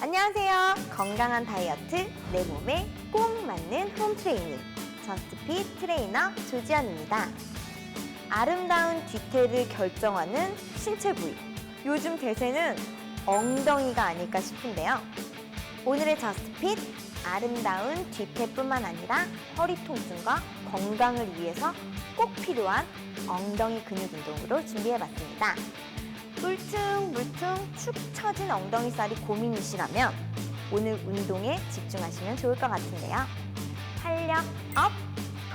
안녕하세요. 건강한 다이어트 내 몸에 꼭 맞는 홈 트레이닝 저스트핏 트레이너 조지연입니다. 아름다운 뒤태를 결정하는 신체 부위. 요즘 대세는 엉덩이가 아닐까 싶은데요. 오늘의 저스트핏 아름다운 뒤태뿐만 아니라 허리 통증과 건강을 위해서 꼭 필요한 엉덩이 근육 운동으로 준비해봤습니다. 물퉁물퉁 축 처진 엉덩이 살이 고민이시라면 오늘 운동에 집중하시면 좋을 것 같은데요. 활력 업,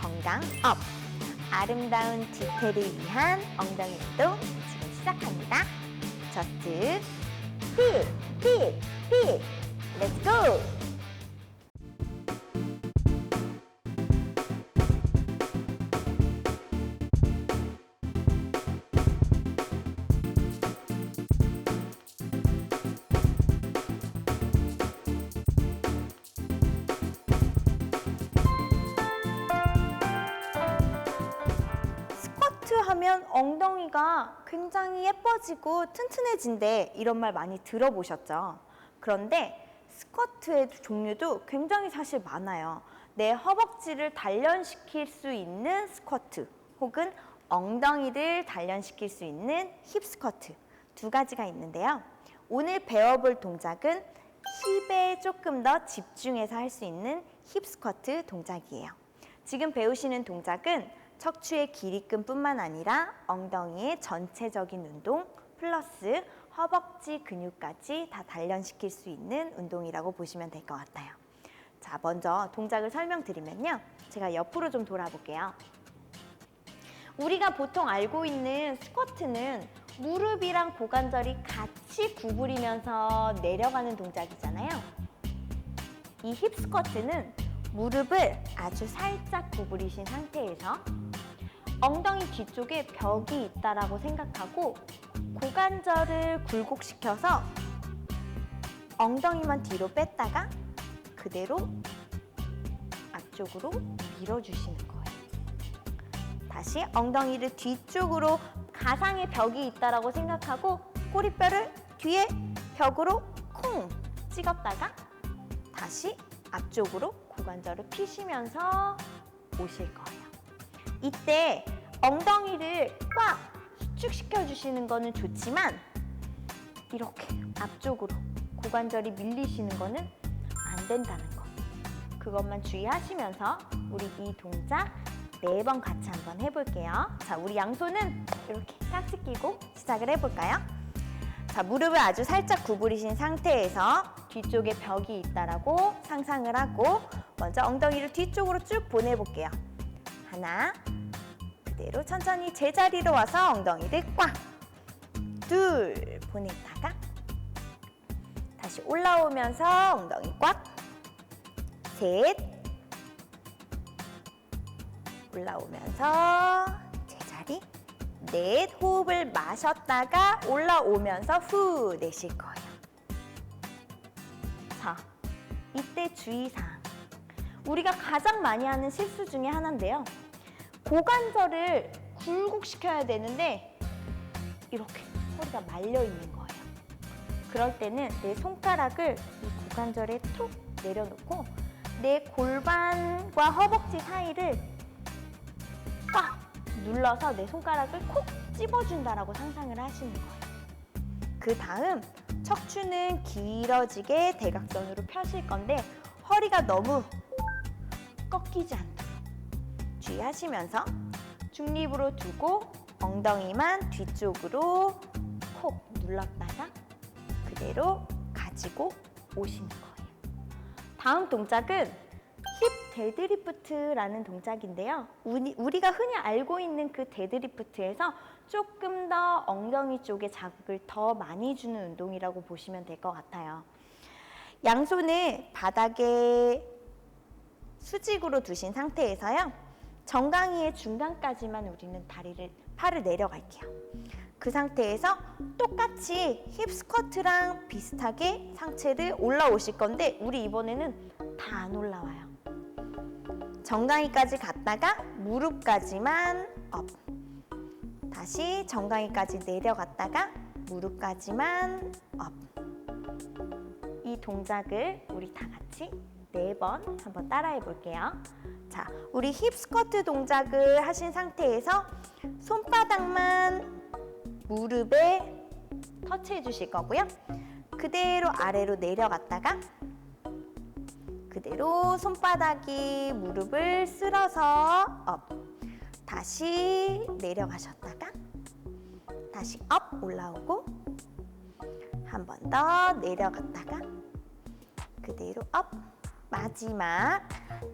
건강 업. 아름다운 뒤태를 위한 엉덩이 운동 지금 시작합니다. 저스트 핏, 핏, 핏. 렛츠 고! 하면 엉덩이가 굉장히 예뻐지고 튼튼해진대 이런 말 많이 들어보셨죠? 그런데 스쿼트의 종류도 굉장히 사실 많아요. 내 허벅지를 단련시킬 수 있는 스쿼트 혹은 엉덩이를 단련시킬 수 있는 힙 스쿼트 두 가지가 있는데요. 오늘 배워볼 동작은 힙에 조금 더 집중해서 할 수 있는 힙 스쿼트 동작이에요. 지금 배우시는 동작은 척추의 길이끈뿐만 아니라 엉덩이의 전체적인 운동 플러스 허벅지 근육까지 다 단련시킬 수 있는 운동이라고 보시면 될 것 같아요. 자, 먼저 동작을 설명드리면요. 제가 옆으로 좀 돌아볼게요. 우리가 보통 알고 있는 스쿼트는 무릎이랑 고관절이 같이 구부리면서 내려가는 동작이잖아요. 이 힙 스쿼트는 무릎을 아주 살짝 구부리신 상태에서 엉덩이 뒤쪽에 벽이 있다라고 생각하고 고관절을 굴곡시켜서 엉덩이만 뒤로 뺐다가 그대로 앞쪽으로 밀어주시는 거예요. 다시 엉덩이를 뒤쪽으로 가상의 벽이 있다라고 생각하고 꼬리뼈를 뒤에 벽으로 콩 찍었다가 다시 앞쪽으로 고관절을 피시면서 오실 거예요. 이때 엉덩이를 꽉 수축시켜 주시는 거는 좋지만 이렇게 앞쪽으로 고관절이 밀리시는 거는 안 된다는 거. 그것만 주의하시면서 우리 이 동작 네 번 같이 한번 해볼게요. 자, 우리 양손은 이렇게 깍지 끼고 시작을 해볼까요? 자, 무릎을 아주 살짝 구부리신 상태에서 뒤쪽에 벽이 있다라고 상상을 하고 먼저 엉덩이를 뒤쪽으로 쭉 보내볼게요. 하나, 그대로 천천히 제자리로 와서 엉덩이를 꽉, 둘, 보냈다가 다시 올라오면서 엉덩이 꽉, 셋, 올라오면서 제자리, 넷, 호흡을 마셨다가 올라오면서 후 내쉴 거예요. 자, 이때 주의사항. 우리가 가장 많이 하는 실수 중에 하나인데요. 고관절을 굴곡시켜야 되는데 이렇게 허리가 말려 있는 거예요. 그럴 때는 내 손가락을 이 고관절에 톡 내려놓고 내 골반과 허벅지 사이를 꽉 눌러서 내 손가락을 콕 찝어준다라고 상상을 하시는 거예요. 그 다음 척추는 길어지게 대각선으로 펴실 건데 허리가 너무 꺾이지 않도록 주의하시면서 중립으로 두고 엉덩이만 뒤쪽으로 콕 눌렀다가 그대로 가지고 오시는 거예요. 다음 동작은 힙 데드리프트라는 동작인데요. 우리, 우리 가 흔히 알고 있는 그 데드리프트에서 조금 더 엉덩이 쪽에 자극을 더 많이 주는 운동이라고 보시면 될 것 같아요. 양손을 바닥에 수직으로 두신 상태에서요. 정강이의 중간까지만 우리는 다리를 팔을 내려갈게요. 그 상태에서 똑같이 힙 스쿼트랑 비슷하게 상체를 올라오실 건데 우리 이번에는 다 안 올라와요. 정강이까지 갔다가 무릎까지만 업. 다시 정강이까지 내려갔다가 무릎까지만 업. 이이 동작을 우리 다 같이 네 번 한번 따라해 볼게요. 자, 우리 힙 스쿼트 동작을 하신 상태에서 손바닥만 무릎에 터치해 주실 거고요. 그대로 아래로 내려갔다가 그대로 손바닥이 무릎을 쓸어서 업. 다시 내려가셨다가 다시 업 올라오고 한 번 더 내려갔다가 그대로 업. 마지막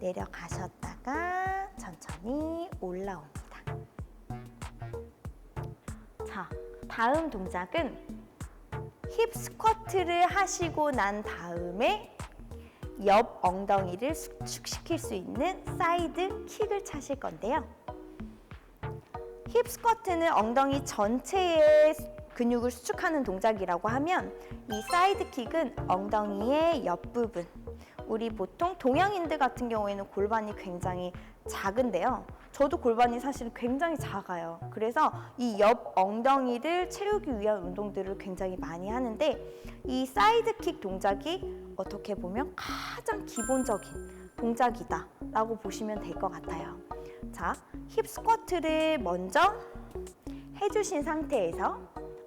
내려가셨다가 천천히 올라옵니다. 자, 다음 동작은 힙 스쿼트를 하시고 난 다음에 옆 엉덩이를 수축시킬 수 있는 사이드 킥을 차실 건데요. 힙 스쿼트는 엉덩이 전체의 근육을 수축하는 동작이라고 하면 이 사이드 킥은 엉덩이의 옆부분. 우리 보통 동양인들 같은 경우에는 골반이 굉장히 작은데요. 저도 골반이 사실 굉장히 작아요. 그래서 이 옆 엉덩이를 채우기 위한 운동들을 굉장히 많이 하는데 이 사이드 킥 동작이 어떻게 보면 가장 기본적인 동작이다라고 보시면 될 것 같아요. 자, 힙 스쿼트를 먼저 해주신 상태에서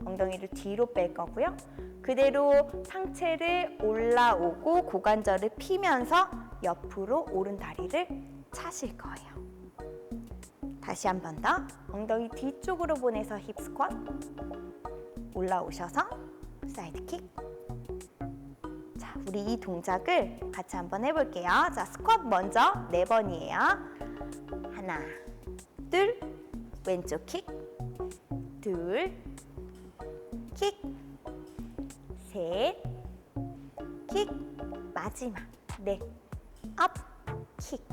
엉덩이를 뒤로 뺄 거고요. 그대로 상체를 올라오고 고관절을 피면서 옆으로 오른 다리를 차실 거예요. 다시 한 번 더 엉덩이 뒤쪽으로 보내서 힙 스쿼트 올라오셔서 사이드 킥. 자, 우리 이 동작을 같이 한번 해볼게요. 자, 스쿼트 먼저 네 번이에요. 하나, 둘, 왼쪽 킥, 둘, 킥, 셋, 킥, 마지막, 넷, 업, 킥.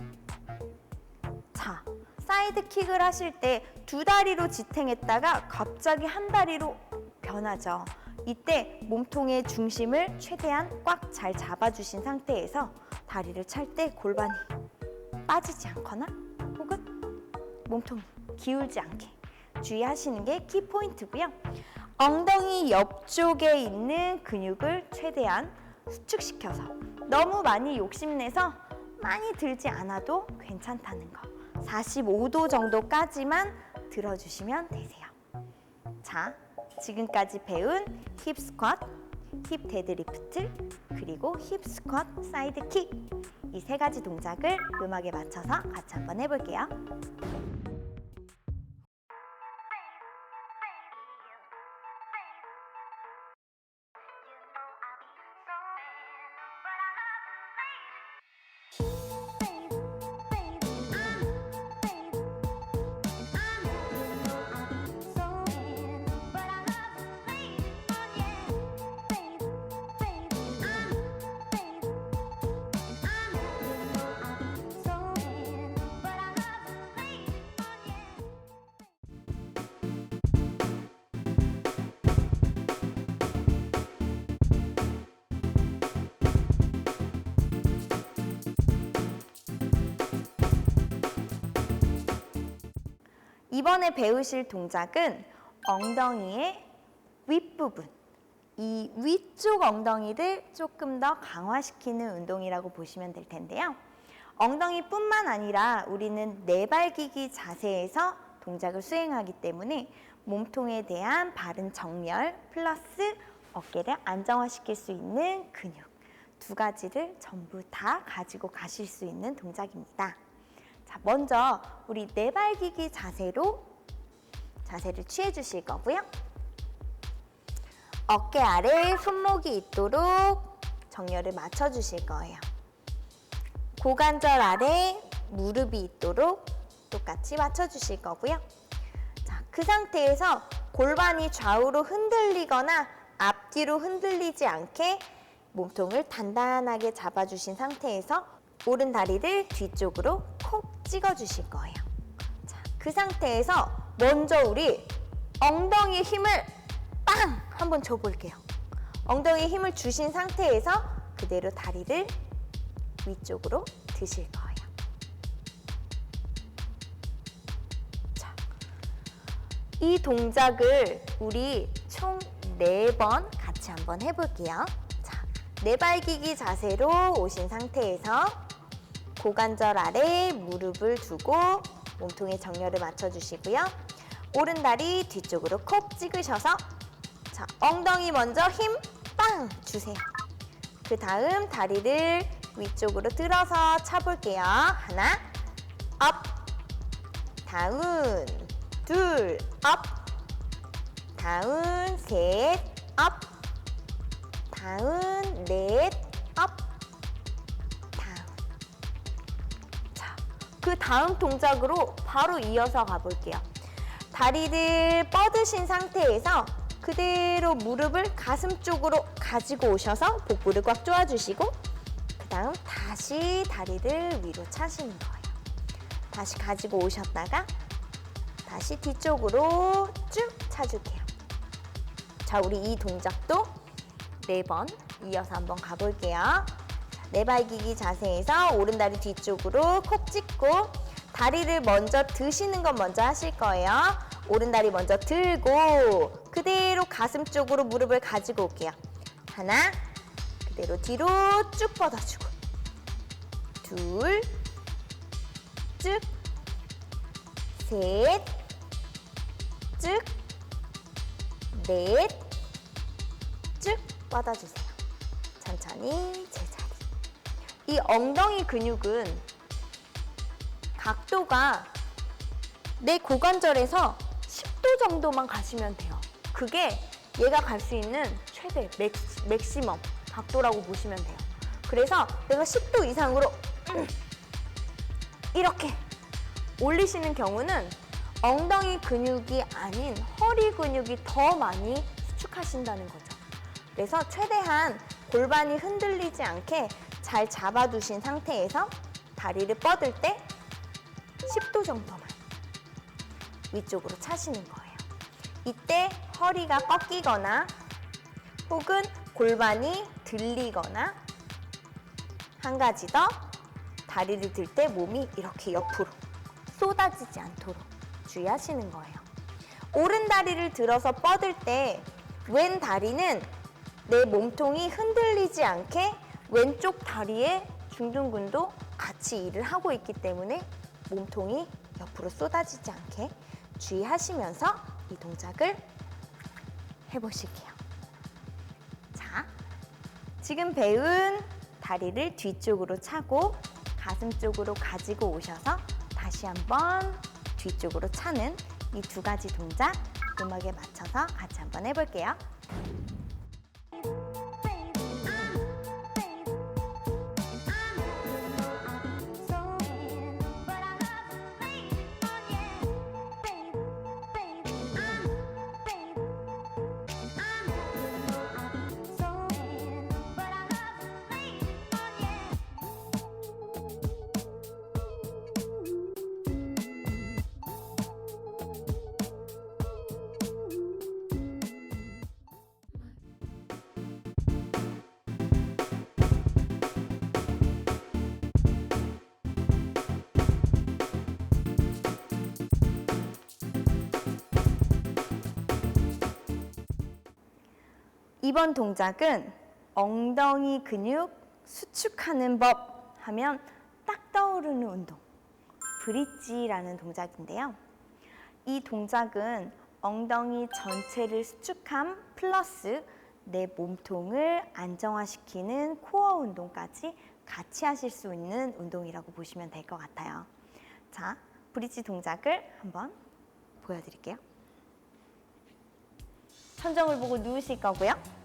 자, 사이드 킥을 하실 때 두 다리로 지탱했다가 갑자기 한 다리로 변하죠. 이때 몸통의 중심을 최대한 꽉 잘 잡아주신 상태에서 다리를 찰 때 골반이 빠지지 않거나 혹은 몸통이 기울지 않게 주의하시는 게 키포인트고요. 엉덩이 옆쪽에 있는 근육을 최대한 수축시켜서 너무 많이 욕심내서 많이 들지 않아도 괜찮다는 거. 45도 정도까지만 들어주시면 되세요. 자, 지금까지 배운 힙 스쿼트, 힙 데드리프트, 그리고 힙 스쿼트 사이드 킥. 이 세 가지 동작을 음악에 맞춰서 같이 한번 해볼게요. 이번에 배우실 동작은 엉덩이의 윗부분, 이 위쪽 엉덩이를 조금 더 강화시키는 운동이라고 보시면 될 텐데요. 엉덩이뿐만 아니라 우리는 내발기기 자세에서 동작을 수행하기 때문에 몸통에 대한 바른 정렬 플러스 어깨를 안정화시킬 수 있는 근육 두 가지를 전부 다 가지고 가실 수 있는 동작입니다. 자, 먼저 우리 내발기기 자세로 자세를 취해 주실 거고요. 어깨 아래 손목이 있도록 정렬을 맞춰 주실 거예요. 고관절 아래 무릎이 있도록 똑같이 맞춰 주실 거고요. 자, 그 상태에서 골반이 좌우로 흔들리거나 앞뒤로 흔들리지 않게 몸통을 단단하게 잡아주신 상태에서 오른 다리를 뒤쪽으로 콕 찍어 주실 거예요. 자, 그 상태에서 먼저 우리 엉덩이 힘을 빵! 한번 줘볼게요. 엉덩이 힘을 주신 상태에서 그대로 다리를 위쪽으로 드실 거예요. 자, 이 동작을 우리 총 네 번 같이 한번 해볼게요. 자, 내발기기 자세로 오신 상태에서 고관절 아래 무릎을 두고 몸통에 정렬을 맞춰주시고요. 오른 다리 뒤쪽으로 콕 찍으셔서 자 엉덩이 먼저 힘 빵 주세요. 그 다음 다리를 위쪽으로 들어서 차볼게요. 하나, 업, 다운, 둘, 업, 다운, 셋, 업, 다운, 넷, 그 다음 동작으로 바로 이어서 가볼게요. 다리를 뻗으신 상태에서 그대로 무릎을 가슴 쪽으로 가지고 오셔서 복부를 꽉 조아주시고 그 다음 다시 다리를 위로 차시는 거예요. 다시 가지고 오셨다가 다시 뒤쪽으로 쭉 차줄게요. 자, 우리 이 동작도 네 번 이어서 한번 가볼게요. 내발기기 자세에서 오른다리 뒤쪽으로 콕 찍고 다리를 먼저 드시는 건 먼저 하실 거예요. 오른다리 먼저 들고 그대로 가슴 쪽으로 무릎을 가지고 올게요. 하나, 그대로 뒤로 쭉 뻗어주고 둘, 쭉, 셋, 쭉, 넷, 쭉 뻗어주세요. 천천히. 이 엉덩이 근육은 각도가 내 고관절에서 10도 정도만 가시면 돼요. 그게 얘가 갈 수 있는 최대 맥시, 맥시멈 각도라고 보시면 돼요. 그래서 내가 10도 이상으로 이렇게 올리시는 경우는 엉덩이 근육이 아닌 허리 근육이 더 많이 수축하신다는 거죠. 그래서 최대한 골반이 흔들리지 않게 잘 잡아두신 상태에서 다리를 뻗을 때 10도 정도만 위쪽으로 차시는 거예요. 이때 허리가 꺾이거나 혹은 골반이 들리거나 한 가지 더 다리를 들 때 몸이 이렇게 옆으로 쏟아지지 않도록 주의하시는 거예요. 오른 다리를 들어서 뻗을 때 왼 다리는 내 몸통이 흔들리지 않게 왼쪽 다리의 중둔근도 같이 일을 하고 있기 때문에 몸통이 옆으로 쏟아지지 않게 주의하시면서 이 동작을 해보실게요. 자, 지금 배운 다리를 뒤쪽으로 차고 가슴 쪽으로 가지고 오셔서 다시 한번 뒤쪽으로 차는 이 두 가지 동작 음악에 맞춰서 같이 한번 해볼게요. 이번 동작은 엉덩이 근육 수축하는 법 하면 딱 떠오르는 운동. 브릿지라는 동작인데요. 이 동작은 엉덩이 전체를 수축함 플러스 내 몸통을 안정화시키는 코어 운동까지 같이 하실 수 있는 운동이라고 보시면 될 것 같아요. 자, 브릿지 동작을 한번 보여드릴게요. 천정을 보고 누우실 거고요.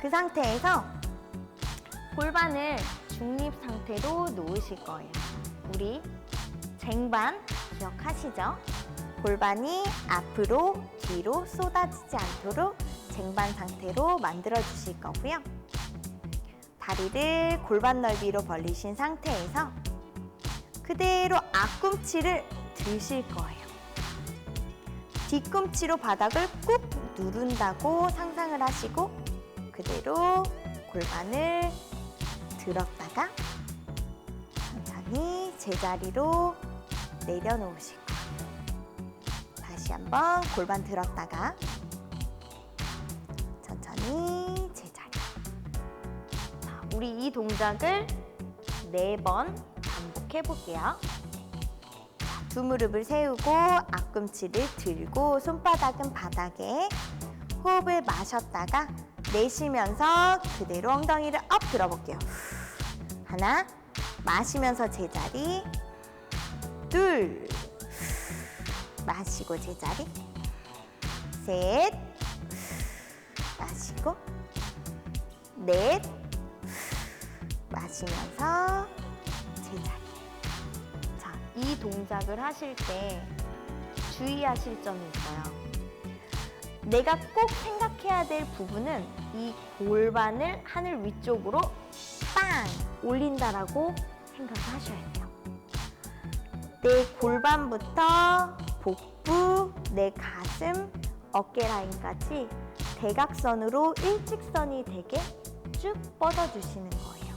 그 상태에서 골반을 중립 상태로 놓으실 거예요. 우리 쟁반 기억하시죠? 골반이 앞으로 뒤로 쏟아지지 않도록 쟁반 상태로 만들어 주실 거고요. 다리를 골반 넓이로 벌리신 상태에서 그대로 앞꿈치를 드실 거예요. 뒤꿈치로 바닥을 꾹 누른다고 상상을 하시고 그대로 골반을 들었다가 천천히 제자리로 내려놓으시고 다시 한번 골반 들었다가 천천히 제자리. 자, 우리 이 동작을 네 번 반복해 볼게요. 두 무릎을 세우고 앞꿈치를 들고 손바닥은 바닥에 호흡을 마셨다가 내쉬면서 그대로 엉덩이를 업 들어볼게요. 하나, 마시면서 제자리. 둘, 마시고 제자리. 셋, 마시고. 넷, 마시면서 제자리. 자, 이 동작을 하실 때 주의하실 점이 있어요. 내가 꼭 생각해야 될 부분은 이 골반을 하늘 위쪽으로 빵 올린다라고 생각을 하셔야 돼요. 내 골반부터 복부, 내 가슴, 어깨 라인까지 대각선으로 일직선이 되게 쭉 뻗어주시는 거예요.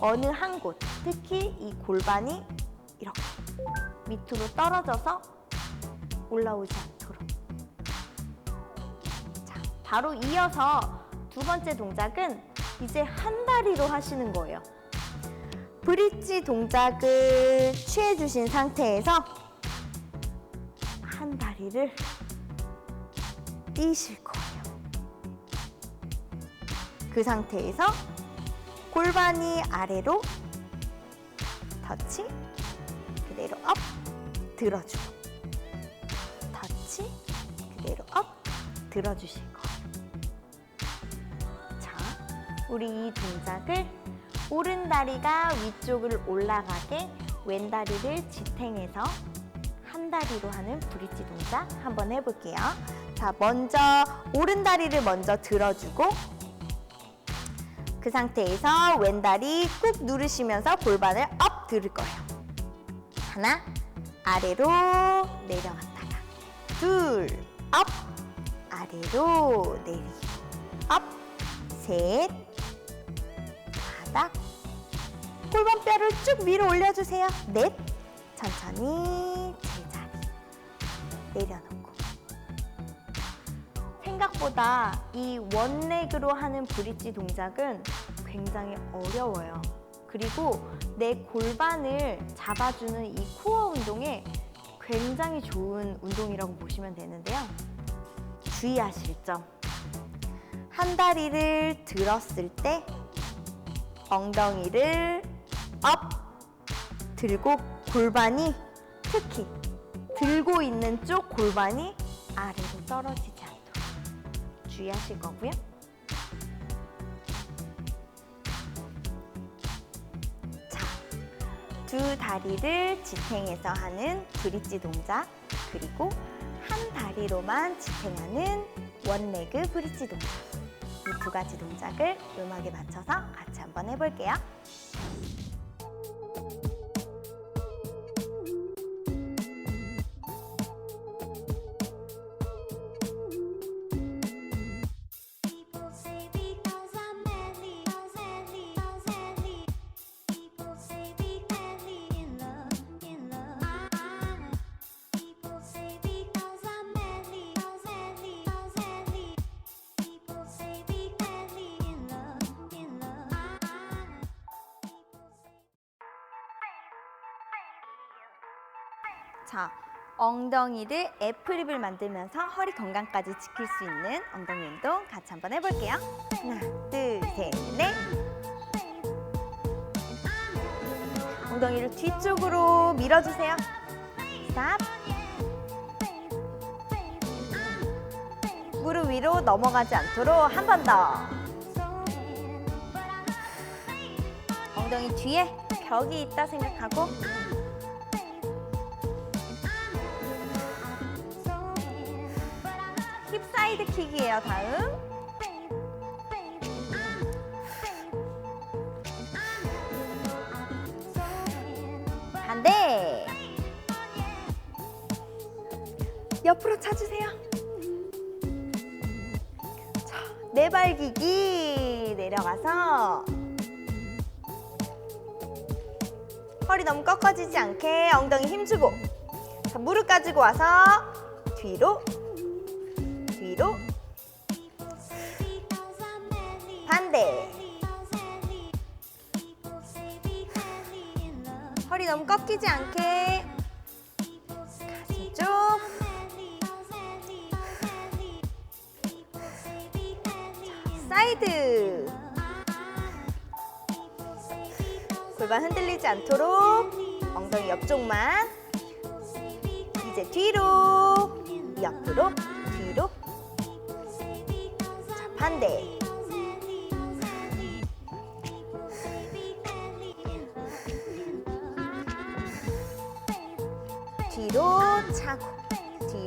어느 한 곳, 특히 이 골반이 이렇게 밑으로 떨어져서 올라오지 않도록. 바로 이어서 두 번째 동작은 이제 한 다리로 하시는 거예요. 브릿지 동작을 취해주신 상태에서 한 다리를 띄실 거예요. 그 상태에서 골반이 아래로 터치, 그대로 업, 들어주고 터치, 그대로 업, 들어주실 거 우리 이 동작을 오른 다리가 위쪽을 올라가게 왼 다리를 지탱해서 한 다리로 하는 브릿지 동작 한번 해볼게요. 자, 먼저 오른 다리를 먼저 들어주고 그 상태에서 왼 다리 꾹 누르시면서 골반을 업 들을 거예요. 하나, 아래로 내려갔다가 둘, 업, 아래로 내리고 업, 셋, 바닥 골반뼈를 쭉 위로 올려주세요. 넷, 천천히 제자리 내려놓고 생각보다 이 원렉으로 하는 브릿지 동작은 굉장히 어려워요. 그리고 내 골반을 잡아주는 이 코어 운동에 굉장히 좋은 운동이라고 보시면 되는데요. 주의하실 점. 한 다리를 들었을 때 엉덩이를 업 들고 골반이 특히 들고 있는 쪽 골반이 아래로 떨어지지 않도록 주의하실 거고요. 자, 두 다리를 지탱해서 하는 브릿지 동작 그리고 한 다리로만 지탱하는 원레그 브릿지 동작 이 두 가지 동작을 음악에 맞춰서 같이 한번 해볼게요. 자, 엉덩이를 F립을 만들면서 허리 건강까지 지킬 수 있는 엉덩이 운동 같이 한번 해볼게요. 하나, 둘, 셋, 넷. 엉덩이를 뒤쪽으로 밀어주세요. 스탑. 무릎 위로 넘어가지 않도록 한 번 더. 엉덩이 뒤에 벽이 있다 생각하고 사이드 킥이에요. 다음. 반대. 옆으로 차주세요. 자, 내발기기 내려가서 허리 너무 꺾어지지 않게 엉덩이 힘주고 자, 무릎 가지고 와서 뒤로 꺾이지 않게. 가슴 쭉 사이드. 골반 흔들리지 않도록 엉덩이 옆쪽만. 이제 뒤로 옆으로 뒤로. 자 반대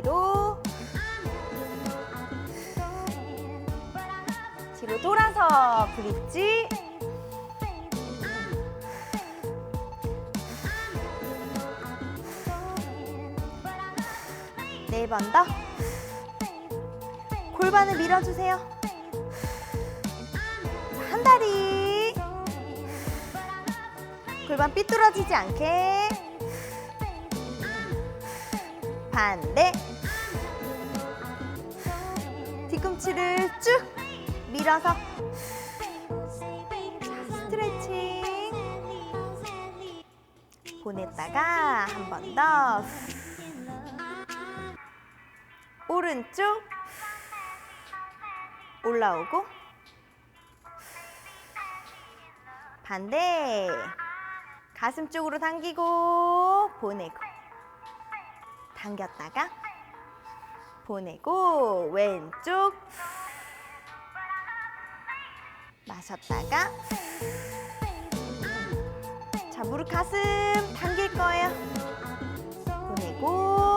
뒤로. 뒤로 돌아서 브릿지. 네 번 더. 골반을 밀어주세요. 자, 한 다리. 골반 삐뚤어지지 않게. 반대 뒤꿈치를 쭉 밀어서 스트레칭 보냈다가 한 번 더. 오른쪽 올라오고 반대 가슴 쪽으로 당기고 보내고 당겼다가 보내고 왼쪽 마셨다가 자 무릎 가슴 당길 거예요. 보내고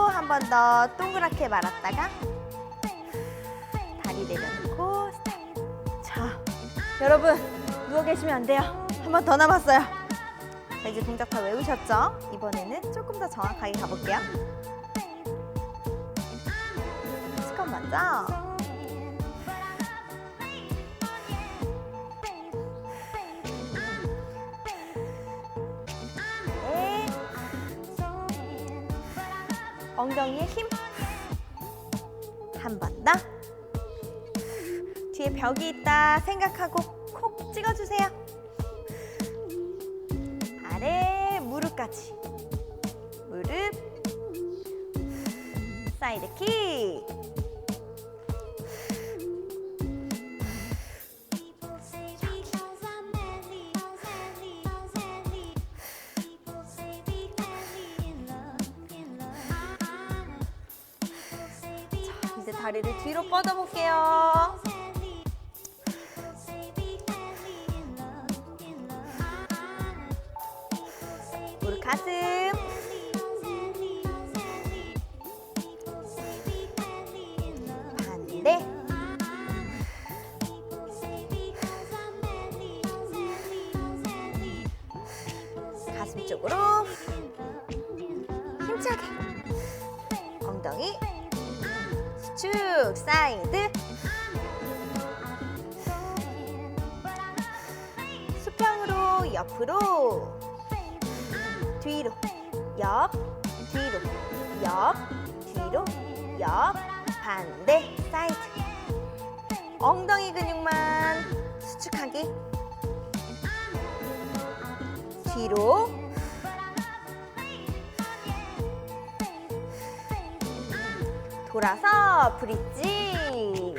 한 번 더 동그랗게 말았다가 다리 내려놓고 자 여러분 누워 계시면 안 돼요. 한 번 더 남았어요. 자 이제 동작 다 외우셨죠? 이번에는 조금 더 정확하게 가볼게요 네. 엉덩이에 힘. 한 번 더. 뒤에 벽이 있다 생각하고 콕 찍어주세요. 아래 무릎까지. 무릎. 사이드 킥. 다리를 뒤로 뻗어볼게요. 뒤로 옆 뒤로 옆 뒤로 옆 반대 사이드. 엉덩이 근육만 수축하게 뒤로. 돌아서 브릿지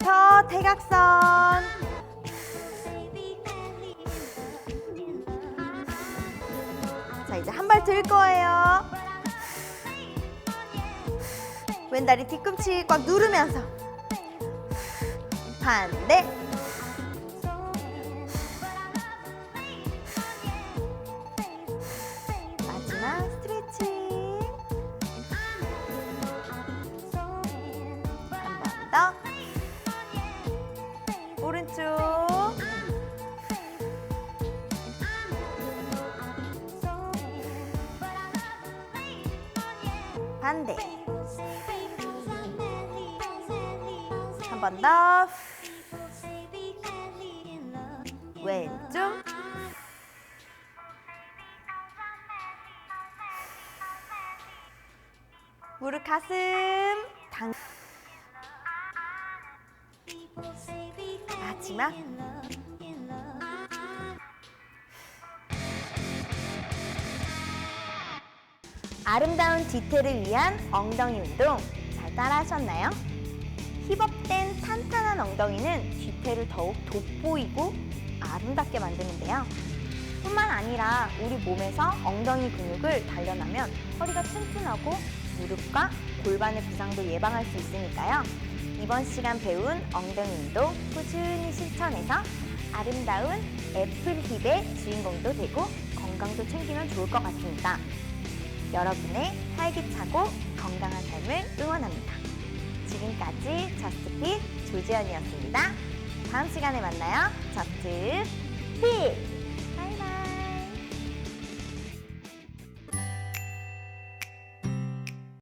무릎부터 대각선. 자 이제 한 발 들 거예요. 왼다리 뒤꿈치 꽉 누르면서. 반대 더 왼쪽. 무릎 가슴. 당. love. 아름다운 뒤태를 위한 엉덩이 운동. 잘 따라 하셨나요? 힙업된 탄탄한 엉덩이는 뒤태를 더욱 돋보이고 아름답게 만드는데요. 뿐만 아니라 우리 몸에서 엉덩이 근육을 단련하면 허리가 튼튼하고 무릎과 골반의 부상도 예방할 수 있으니까요. 이번 시간 배운 엉덩이 운동 꾸준히 실천해서 아름다운 애플 힙의 주인공도 되고 건강도 챙기면 좋을 것 같습니다. 여러분의 활기차고 건강한 삶을 응원합니다. 지금까지 저스트핏 조지연이었습니다. 다음 시간에 만나요. 저스트핏!